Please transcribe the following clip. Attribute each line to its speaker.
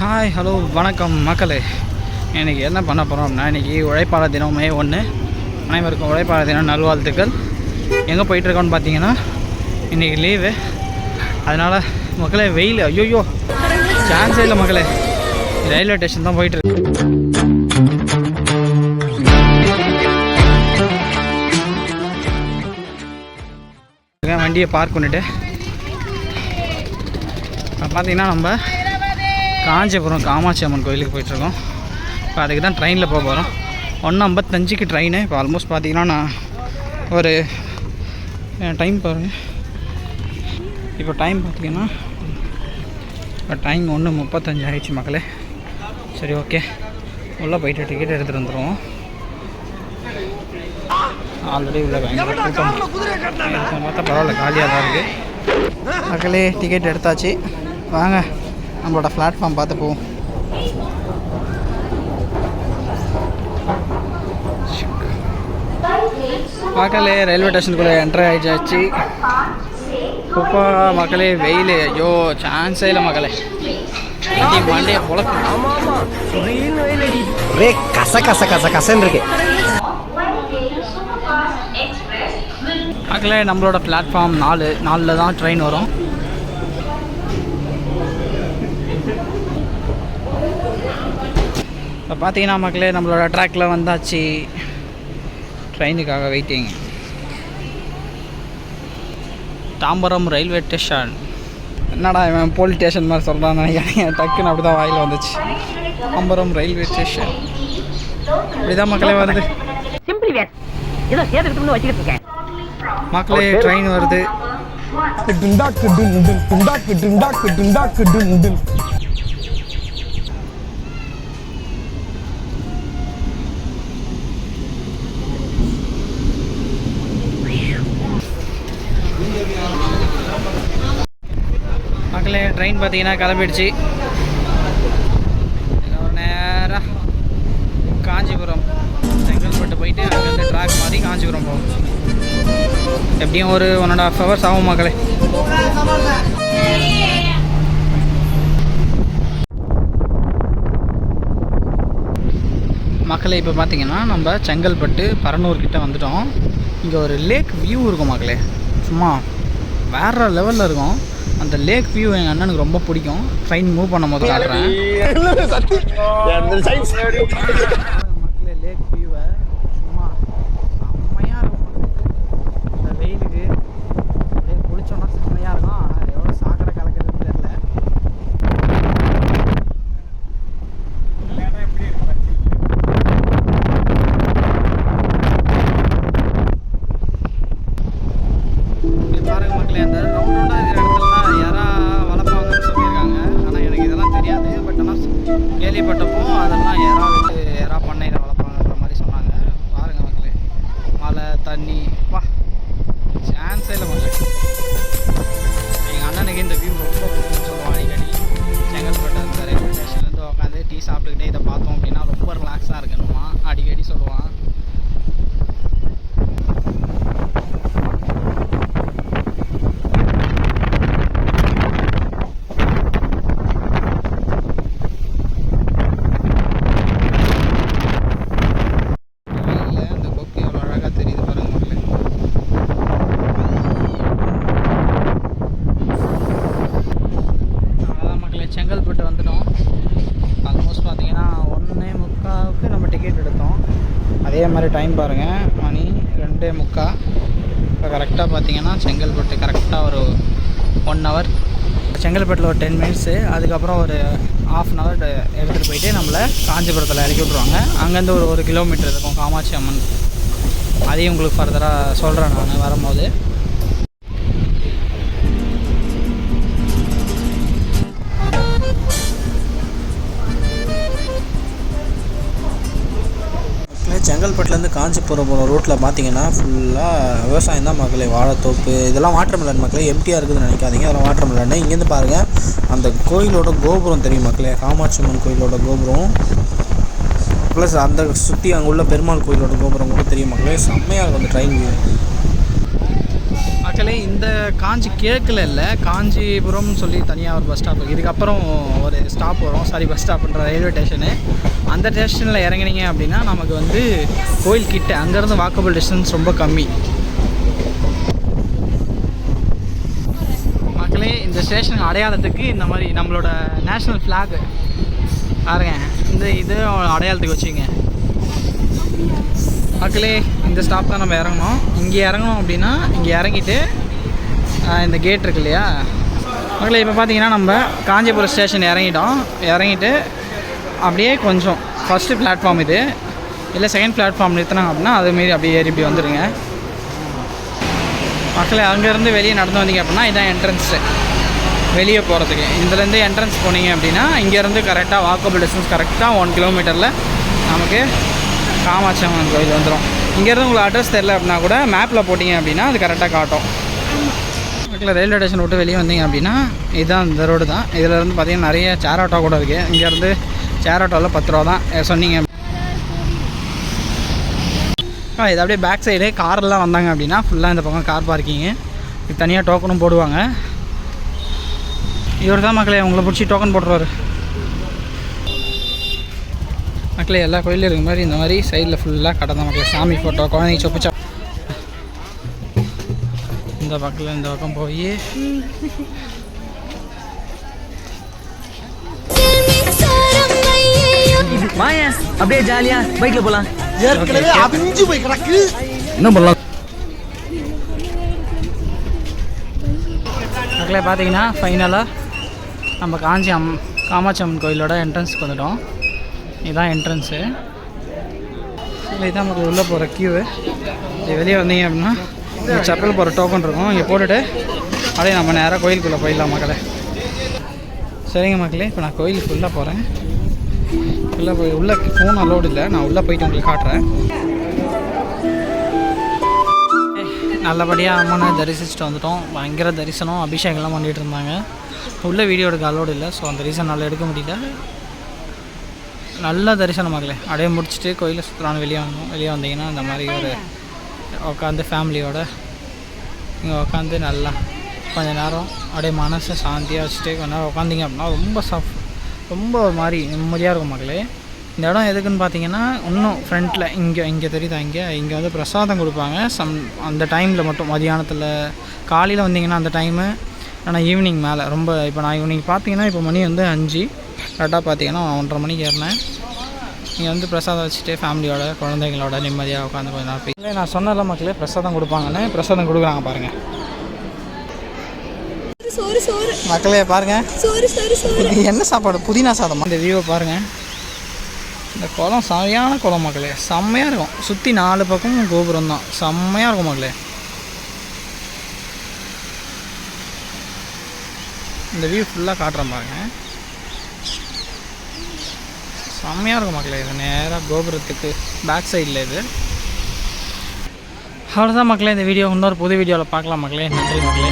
Speaker 1: Hi hello வணக்கம் மக்களே. இன்றைக்கி என்ன பண்ண போகிறோம் அப்படின்னா இன்றைக்கி உழைப்பாளர் தினமே மே ஒன்று அனைவருக்கும் உழைப்பாளர் தினம் நல்வாழ்த்துக்கள். எங்கே போயிட்டுருக்கோன்னு பார்த்தீங்கன்னா இன்றைக்கி லீவு அதனால் மக்களே வெயில் ஐயோயோ. சான்ஸே இல்லை மக்களே. ரயில்வே ஸ்டேஷன் தான் போயிட்டுருக்கு வண்டியை பார்க் பண்ணிட்டு பார்த்தீங்கன்னா நம்ம காஞ்சிபுரம் காமாட்சி அம்மன் கோயிலுக்கு போயிட்டுருக்கோம். இப்போ அதுக்கு தான் ட்ரெயினில் போக போகிறோம் ஒன்று ஐம்பத்தஞ்சுக்கு ட்ரெயின் இப்போ ஆல்மோஸ்ட் பார்த்தீங்கன்னா நான் ஒரு டைம் பாருங்கள் இப்போ டைம் பார்த்தீங்கன்னா இப்போ டைம் ஒன்று முப்பத்தஞ்சு ஆயிடுச்சு மக்களே. சரி ஓகே உள்ளே போயிட்டு டிக்கெட் எடுத்துகிட்டு வந்துடுவோம். ஆல்ரெடி உள்ள பயங்கர கூட்டம். பார்த்தா பரவாயில்ல காலியாக தான் இருக்குது மக்களே டிக்கெட் எடுத்தாச்சு. வாங்க. நம்மளோட பிளாட்ஃபார்ம் பார்த்து போவோம் மக்களே ரயில்வே ஸ்டேஷனுக்குள்ளே என்ட்ரு ஆகிடுச்சாச்சு இப்போ மக்களே வெயில். ஐயோ சான்ஸே இல்லை மக்களே மண்டே மண்டையை
Speaker 2: ஒரே கச கச கச கசன்னு இருக்கு.
Speaker 1: மக்களே நம்மளோட பிளாட்ஃபார்ம் நாலு. நாலில் தான் ட்ரெயின் வரும். இப்போ பார்த்தீங்கன்னா மக்களே நம்மளோட ட்ராக்ல வந்தாச்சு. ட்ரெயினுக்காக வெயிட்டிங் தாம்பரம் ரயில்வே ஸ்டேஷன் என்னடா இவன் போலீஸ் ஸ்டேஷன் மாதிரி சொல்கிறான்னு நினைக்கிறேன் டக்குன்னு அப்படி தான் வாயில் வந்துச்சு. தாம்பரம் ரயில்வே ஸ்டேஷன் இப்படி தான் மக்களே வருது. மக்களே ட்ரெயின் வருது
Speaker 2: டுண்டாக்கு டுன் டுன் டுண்டாக்கு டுண்டாக்கு டுண்டாக்கு டுன் டுன்
Speaker 1: மக்களே ட்ரெயின் பார்த்தீங்கன்னா கிளம்பிடுச்சு. ஒரு நேராக காஞ்சிபுரம். செங்கல்பட்டு போயிட்டு அங்கேருந்து ட்ராக் மாதிரி காஞ்சிபுரம் போகும் எப்படியும் ஒரு ஒன் அண்ட் ஹாஃப் ஹவர்ஸ் ஆகும் மக்களே. மக்களே இப்போ பார்த்தீங்கன்னா நம்ம செங்கல்பட்டு பரனூர்கிட்ட வந்துட்டோம். இங்கே ஒரு லேக் வியூ இருக்கும் மக்களே. சும்மா வேற லெவலில் இருக்கும். அந்த லேக் வியூ எங்கள் அண்ணனுக்கு ரொம்ப பிடிக்கும். ட்ரெயின் மூவ் பண்ணும்போது காட்டுறேன் டிக்கெட் எடுத்தோம். அதே மாதிரி டைம் பாருங்கள் மணி ரெண்டே முக்கா. இப்போ கரெக்டாக பார்த்தீங்கன்னா செங்கல்பட்டு கரெக்டாக ஒரு ஒன் ஹவர் செங்கல்பட்டில் ஒரு டென் மினிட்ஸு அதுக்கப்புறம் ஒரு ஆஃப் அன் ஹவர் எடுத்துகிட்டு போயிட்டு நம்மளை காஞ்சிபுரத்தில் இறக்கி விட்ருவாங்க அங்கேருந்து ஒரு ஒரு கிலோமீட்டர் இருக்கும் காமாட்சி அம்மன். அதையும் உங்களுக்கு ஃபர்தராக சொல்கிறேன் நான் வரும்போது.
Speaker 3: செங்கல்பட்டுலேருந்து காஞ்சிபுரம் போகிற ரூட்டில் பார்த்தீங்கன்னா ஃபுல்லாக விவசாயம் தான் மக்களே வாழைத்தோப்பு இதெல்லாம் வாட்டர் மிலன் மக்களே எம்டியாக இருக்குதுன்னு நினைக்காதீங்க. அதெல்லாம் வாட்டர் மிலன் இங்கேருந்து பாருங்கள் அந்த கோயிலோட கோபுரம் தெரியும் மக்களே. காமாட்சி அம்மன் கோயிலோட கோபுரம். ப்ளஸ் அந்த சுற்றி அங்கே உள்ள பெருமாள் கோயிலோட கோபுரம் கூட தெரியும் மக்களே. செம்மையாக இருக்கும் அந்த ட்ரெயின் வியூ
Speaker 1: மக்களே இந்த காஞ்சி கேட்கல இல்லை காஞ்சிபுரம்னு சொல்லி தனியாக ஒரு பஸ் ஸ்டாப் இதுக்கப்புறம் ஒரு ஸ்டாப் வரும். சாரி பஸ் ஸ்டாப்ன்ற ரயில்வே ஸ்டேஷனு அந்த ஸ்டேஷனில் இறங்குனீங்க அப்படின்னா நமக்கு வந்து கோயில் கிட்ட அங்கேருந்து வாக்கபிள் டிஸ்டன்ஸ் ரொம்ப கம்மி. மக்களே இந்த ஸ்டேஷன் அடையாளத்துக்கு இந்த மாதிரி நம்மளோட நேஷ்னல் ஃப்ளாக் பாருங்க. இந்த இது அடையாளத்துக்கு வச்சுங்க மக்களே இந்த ஸ்டாப் தான் நம்ம இறங்கணும். இங்கே இறங்கணும் அப்படின்னா இங்கே இறங்கிட்டு இந்த கேட் இருக்கு இல்லையா? மக்களே இப்போ பார்த்தீங்கன்னா நம்ம காஞ்சிபுரம் ஸ்டேஷன் இறங்கிட்டோம். இறங்கிட்டு அப்படியே கொஞ்சம் ஃபஸ்ட்டு பிளாட்ஃபார்ம் இது. இல்லை செகண்ட் பிளாட்ஃபார்ம் நிறுத்தினாங்க அப்படின்னா அதுமாரி அப்படியே ஏறி இப்படி வந்துடுங்க மக்களே அங்கேருந்து வெளியே நடந்து வந்தீங்க அப்படின்னா இதுதான் என்ட்ரன்ஸு வெளியே போகிறதுக்கு இதுலேருந்து என்ட்ரன்ஸ் போனீங்க அப்படின்னா இங்கேருந்து கரெக்டாக வாக்கபிள் டிஸ்டன்ஸ் கரெக்டாக ஒன் கிலோமீட்டரில் நமக்கு காமாட்சி அம்மன் கோயில் வந்துடும் இங்கேருந்து உங்களுக்கு அட்ரஸ் தெரில அப்படின்னா கூட மேப்பில் போட்டிங்க அப்படின்னா அது கரெக்டாக காட்டும். பக்கத்தில் ரயில்வே ஸ்டேஷன் விட்டு வெளியே வந்தீங்க அப்படின்னா இதுதான் இந்த ரோடு தான். இதில் இருந்து பார்த்தீங்கன்னா நிறைய சேர் ஆட்டோ கூட இருக்குது இங்கேருந்து சேர் ஆட்டோவில் பத்து ரூபா தான். சொன்னீங்க. இது அப்படியே பேக் சைடு கார்லாம் வந்தாங்க அப்படின்னா ஃபுல்லாக இந்த பக்கம் கார் பார்க்கிங்கு இது தனியாக டோக்கனும் போடுவாங்க. இவர் தான் மக்களே உங்களை பிடிச்சி டோக்கன் போட்டுருவார். மக்களே எல்லா கோயிலும் இருக்க மாதிரி இந்த மாதிரி சைடில் ஃபுல்லாக கடை தான் மக்களே சாமி ஃபோட்டோ குழந்தைங்க சொப்புச்சா இந்த பக்கத்தில் இந்த பக்கம் போய்.
Speaker 4: அப்படியே ஜாலியா பைக்ல போலாம்.
Speaker 2: ஏற்கனவே அவிஞ்சு போய் கிடக்கு.
Speaker 4: என்ன பண்ணலாம்?
Speaker 1: மக்களே பார்த்தீங்கன்னா ஃபைனலாக நம்ம காஞ்சி அம் காமாட்சி அம்மன் கோயிலோட என்ட்ரன்ஸ்க்கு வந்துட்டோம். இதுதான் என்ட்ரன்ஸு இதுதான் நமக்கு உள்ளே போகிற கியூவு இது வெளியே வந்தீங்க அப்படின்னா இங்கே செப்பல் போகிற டோக்கன் இருக்கும். இங்கே போட்டுட்டு அப்படியே நம்ம நேராக கோயிலுக்குள்ளே போயிடலாம் மக்களே. சரிங்க மக்களே இப்போ நான் கோயிலுக்கு உள்ளே போகிறேன் உள்ளே போய் உள்ளே ஃபோன் அலோடு இல்லை. நான் உள்ளே போயிட்டு உங்களுக்கு காட்டுறேன். நல்லபடியாக அம்மனை தரிசிச்சுட்டு வந்துட்டோம். பயங்கர தரிசனம் அபிஷேகம்லாம் பண்ணிகிட்டு இருந்தாங்க. உள்ளே வீடியோ எடுக்க அலோடு இல்லை ஸோ அந்த ரீசன் நல்லா எடுக்க முடியல. நல்ல தரிசனம் ஆகலை அப்படியே முடிச்சுட்டு கோயிலை சுற்றுலான்னு வெளியே வந்தோம். வெளியே வந்தீங்கன்னா அந்த மாதிரி ஒரு உட்காந்து ஃபேமிலியோட இங்கே உட்காந்து நல்லா கொஞ்சம் நேரம் அப்படியே மனசை சாந்தியாக வச்சுட்டு கொஞ்ச நேரம் உட்காந்திங்க அப்படின்னா ரொம்ப சாஃப் ரொம்ப ஒரு மாதிரி நிம்மதியாக இருக்கும் மக்களே. இந்த இடம் எதுக்குன்னு பார்த்தீங்கன்னா இன்னும் ஃப்ரண்ட்டில் இங்கே இங்கே தெரியுதா இங்கே? இங்கே வந்து பிரசாதம் கொடுப்பாங்க. சம் அந்த டைமில் மட்டும் மதியானத்தில் காலையில் வந்தீங்கன்னா அந்த டைமு ஆனால் ஈவினிங் மேலே. ரொம்ப இப்போ நான் ஈவினிங் பார்த்தீங்கன்னா இப்போ மணி வந்து அஞ்சு. கரெக்டாக பார்த்தீங்கன்னா ஒன்றரை மணிக்கு ஏறினேன். இங்கே வந்து பிரசாதம் வச்சுட்டு ஃபேமிலியோட குழந்தைங்களோட நிம்மதியாக உட்காந்து கொஞ்ச போய் இல்லை நான் சொன்னல மக்களே பிரசாதம் கொடுப்பாங்கன்னு. பிரசாதம் கொடுக்குறாங்க பாருங்கள் மக்களே பாருங்கள் என்ன சாப்பாடு? புதினா சாதம்? இந்த வியூவை பாருங்கள் இந்த குளம் சரியான குளம் மக்களே. செம்மையாக இருக்கும். சுற்றி நாலு பக்கமும் கோபுரம் தான். செம்மையாக இருக்கும் மக்களே. இந்த வியூ ஃபுல்லாக காட்டுறேன் பாருங்க. செம்மையாக இருக்கும் மக்களே இது நேராக கோபுரத்துக்கு பேக் சைடில் இது. அவ்வளோதான் மக்களே இந்த வீடியோ இன்னொரு புது வீடியோவில் பார்க்கலாம் மக்களே. நன்றி மக்களே.